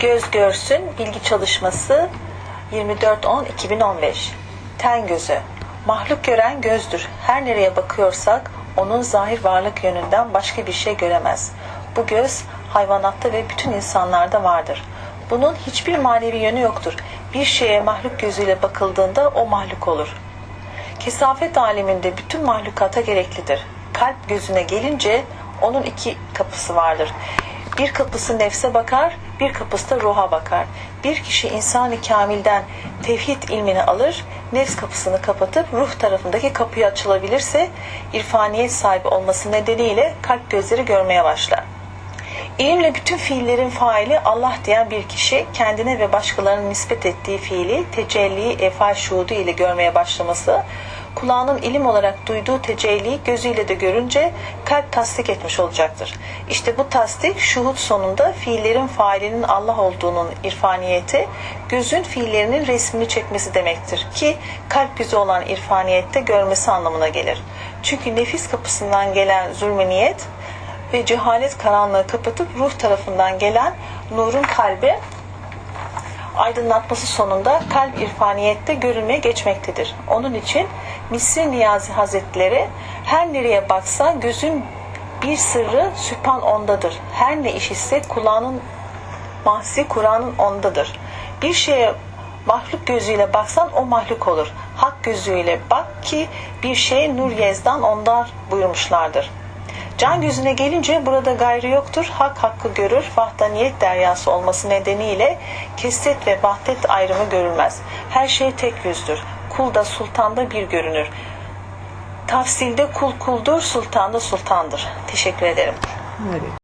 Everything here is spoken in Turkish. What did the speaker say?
Göz görsün bilgi çalışması 24.10.2015 Ten gözü Mahluk gören gözdür. Her nereye bakıyorsak onun zahir varlık yönünden başka bir şey göremez. Bu göz hayvanatta ve bütün insanlarda vardır. Bunun hiçbir manevi yönü yoktur. Bir şeye mahluk gözüyle bakıldığında o mahluk olur. Kesafet aleminde bütün mahlukata gereklidir. Kalp gözüne gelince onun iki kapısı vardır. Bir kapısı nefse bakar, bir kapısı da ruha bakar. Bir kişi insan-ı kamilden tevhid ilmini alır, nefs kapısını kapatıp ruh tarafındaki kapıyı açılabilirse irfaniyet sahibi olması nedeniyle kalp gözleri görmeye başlar. İlimle bütün fiillerin faili Allah diyen bir kişi kendine ve başkalarının nispet ettiği fiili tecelli efal şuhudu ile görmeye başlaması, kulağının ilim olarak duyduğu tecelliyi gözüyle de görünce kalp tasdik etmiş olacaktır. İşte bu tasdik şuhut sonunda fiillerin failinin Allah olduğunun irfaniyeti, gözün fiillerinin resmini çekmesi demektir ki kalp gözü olan irfaniyette görmesi anlamına gelir. Çünkü nefis kapısından gelen zulmü niyet ve cehalet karanlığı kapatıp ruh tarafından gelen nurun kalbe aydınlatması sonunda kalp irfaniyette görülmeye geçmektedir. Onun için Misri Niyazi Hazretleri her nereye baksa gözün bir sırrı süphan ondadır. Her ne işitse kulağının mahsi Kur'an'ın ondadır. Bir şeye mahluk gözüyle baksan o mahluk olur. Hak gözüyle bak ki bir şey nur yezdan ondan buyurmuşlardır. Can gözüne gelince burada gayrı yoktur. Hak hakkı görür. Vahdaniyet deryası olması nedeniyle kesret ve vahdet ayrımı görülmez. Her şey tek yüzdür. Kul da sultanda bir görünür. Tafsilde kul kuldur, sultan da sultandır. Teşekkür ederim. Evet.